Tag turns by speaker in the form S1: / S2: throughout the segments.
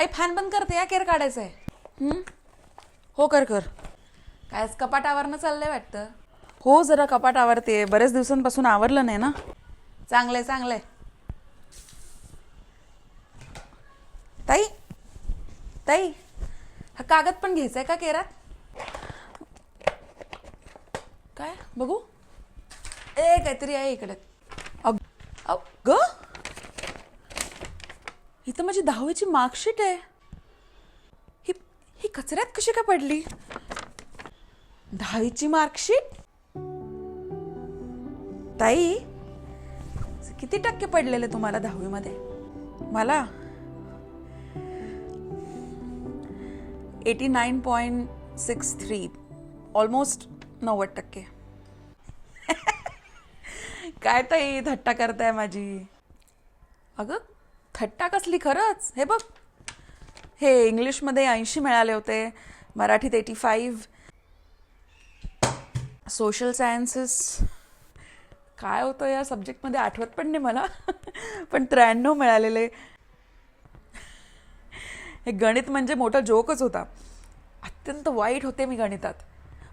S1: ताई फॅन बंद करते या केर काढायचंय. हं? हो कर कर. काय कपाट आवरणं चाललंय वाटतं? हो जरा कपाट आवरते बरेच दिवसांपासून आवरलं नाही ना? चांगलंय चांगलंय. ताई ताई हा कागद पण घ्यायचाय का केरात? काय? बघू. ए काहीतरी आहे इकडे. अग अग ही इथं माझी दहावीची मार्कशीट आहे. ही ही कचऱ्यात कशी का पडली? दहावीची मार्कशीट? ताई किती टक्के पडलेले तुम्हाला दहावीमध्ये? मला? Eighty nine point six three almost नव्वद टक्के. काय ताई थट्टा करताय माझी? अगं थट्टा कसली खरंच? हे बघ. हे इंग्लिशमध्ये ऐंशी मिळाले होते मराठीत एटी फाईव्ह सोशल सायन्सेस काय होतं या सब्जेक्टमध्ये आठवत पण नाही मला. पण त्र्याण्णव मिळालेले. हे गणित म्हणजे मोठा जोकच होता. अत्यंत वाईट होते मी गणितात.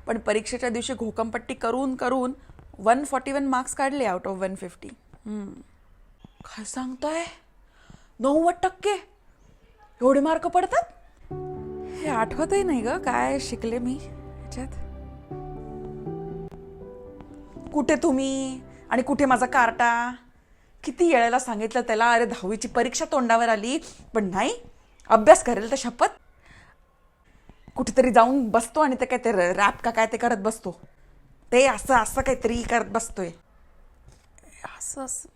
S1: पण परीक्षेच्या दिवशी घोकमपट्टी करून करून वन फॉर्टी वन मार्क्स काढले आउट ऑफ वन फिफ्टी काय सांगताय? नव्वद टक्के. एवढे मार्क पडतात? हे आठवतही नाही ग काय शिकले मी ह्याच्यात. कुठे तुम्ही आणि कुठे माझा कार्टा? किती वेळेला सांगितलं त्याला अरे दहावीची परीक्षा तोंडावर आली पण नाही अभ्यास करेल तर शपथ. कुठेतरी जाऊन बसतो आणि ते काय ते रॅप का काय ते करत बसतो. ते असं असं काहीतरी करत बसतोय. असं असं.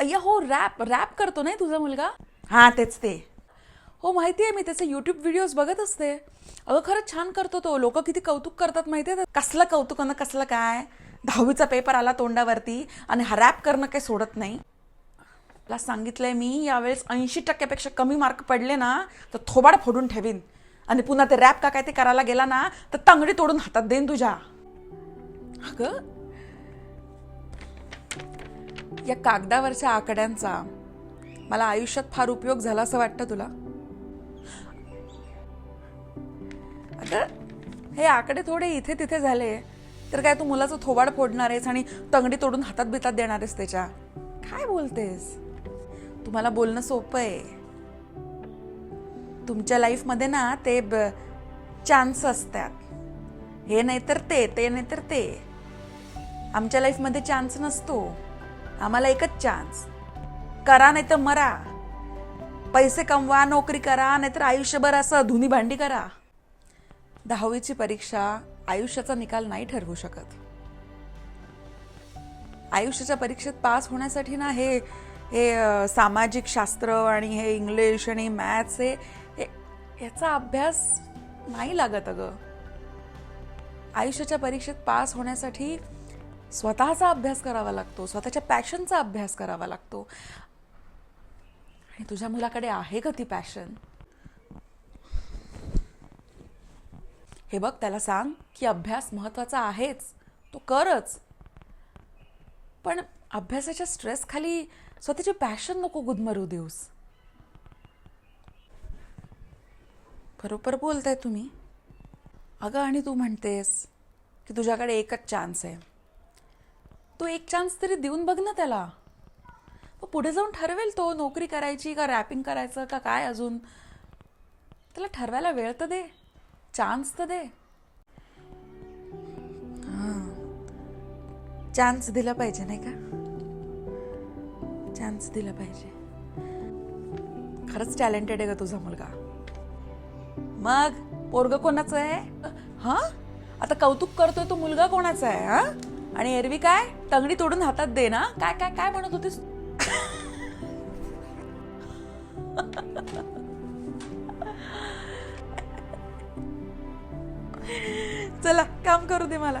S1: अय्या हो रॅप रॅप करतो नाही तुझा मुलगा? हां तेच ते. हो माहिती आहे मी त्याचे यूट्यूब व्हिडिओज बघत असते. अगं खरंच छान करतो तो. लोक किती कौतुक करतात माहिती आहे कसलं कौतुक आणि कसलं काय? दहावीचा पेपर आला तोंडावरती आणि हा रॅप करणं काही सोडत नाही. तुला सांगितलंय मी यावेळेस ऐंशी टक्क्यापेक्षा कमी मार्क पडले ना तर थोबाड फोडून ठेवीन. आणि पुन्हा ते रॅप का काय ते करायला गेला ना तर तांगडी तोडून हातात देईन तुझ्या. अगं या कागदावरच्या आकड्यांचा मला आयुष्यात फार उपयोग झाला असं वाटतं तुला? आता हे आकडे थोडे इथे तिथे झाले तर काय तू मुलाचं थोबाड फोडणार आहेस आणि तंगडी तोडून हातात बितात देणार आहेस त्याच्या? काय बोलतेस? तुम्हाला बोलणं सोपं आहे. तुमच्या लाईफमध्ये ना ते चान्स असतात. हे नाही तर ते ते नाही तर ते. आमच्या लाईफमध्ये चान्स नसतो. आम्हाला एकच चान्स करा नाही तर मरा. पैसे कमवा नोकरी करा नाहीतर आयुष्यभर असं धुनी भांडी करा. दहावीची परीक्षा आयुष्याचा निकाल नाही ठरवू शकत. आयुष्याच्या परीक्षेत पास होण्यासाठी ना हे हे सामाजिक शास्त्र आणि हे इंग्लिश आणि मॅथ्स हे हे- याचा अभ्यास नाही लागत अगं. आयुष्याच्या परीक्षेत पास होण्यासाठी स्वतःचा अभ्यास करावा लागतो स्वतःच्या पॅशनचा अभ्यास करावा लागतो. आणि तुझ्या मुलाकडे आहे का ती पॅशन हे बघ त्याला सांग की अभ्यास महत्त्वाचा आहेच तो करच. पण अभ्यासाच्या स्ट्रेस खाली स्वतःची पॅशन नको गुदमरू देऊस बरोबर बोलताय तुम्ही. अगं आणि तू म्हणतेस की तुझ्याकडे एकच चान्स आहे. तो एक चान्स तरी देऊन बघ ना त्याला. मग पुढे जाऊन ठरवेल तो नोकरी करायची का रॅपिंग करायचं का काय अजून. त्याला ठरवायला वेळ तर दे चान्स तर दे. चान्स दिला पाहिजे नाही का? चान्स दिला पाहिजे. खरंच टॅलेंटेड आहे का तुझा मुलगा. मग पोरग कोणाचं आहे? हा? आता कौतुक करतोय तो मुलगा कोणाचा आहे? हा? आणि एरवी काय? तंगडी तोडून हातात दे ना. काय काय काय म्हणत होतीस? चला काम करू दे मला.